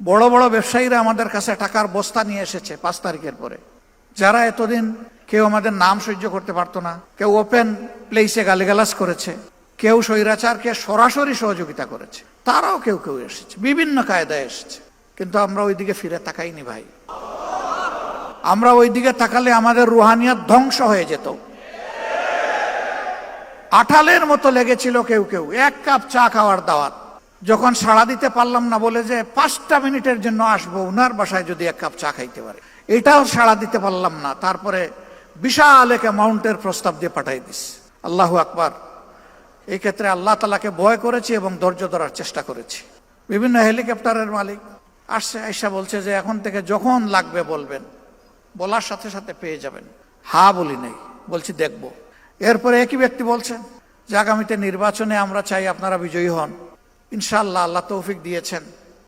বড় বড় ব্যবসায়ীরা আমাদের কাছে টাকার বস্তা নিয়ে এসেছে পাঁচ তারিখের পরে। যারা এতদিন কেউ আমাদের নাম সহ্য করতে পারতো না, কেউ ওপেন প্লেসে গালিগালাজ করেছে, কেউ স্বৈরাচারকে সরাসরি সহযোগিতা করেছে, তারাও কেউ কেউ এসেছে, বিভিন্ন কায়দায় এসেছে। কিন্তু আমরা ওইদিকে ফিরে তাকাইনি ভাই। আমরা ওইদিকে তাকালে আমাদের রুহানিয়াত ধ্বংস হয়ে যেত। আঠালের মতো লেগেছিল কেউ কেউ, এক কাপ চা খাওয়ার দাওয়াত। যখন সাড়া দিতে পারলাম না, বলে যে পাঁচটা মিনিটের জন্য আসব, উনার বাসায় যদি এক কাপ চা খাইতে পারে। এটাও সাড়া দিতে পারলাম না, তারপরে বিশাল এক অ্যামাউন্টের প্রস্তাব দিয়ে পাঠাই দিস। আল্লাহ আকবার। এই ক্ষেত্রে আল্লাহ তালাকে ভয় করেছি এবং ধৈর্য ধরার চেষ্টা করেছি। বিভিন্ন হেলিকপ্টারের মালিক আসছে আইসা বলছে যে, এখন থেকে যখন লাগবে বলবেন, বলার সাথে সাথে পেয়ে যাবেন। হা, বলি নেই। বলছি, দেখব। এরপরে একই ব্যক্তি বলছেন যে আগামীতে নির্বাচনে আমরা চাই আপনারা বিজয়ী হন। ইনশাল্লাহ আল্লাহ তৌফিক দিয়েছেন।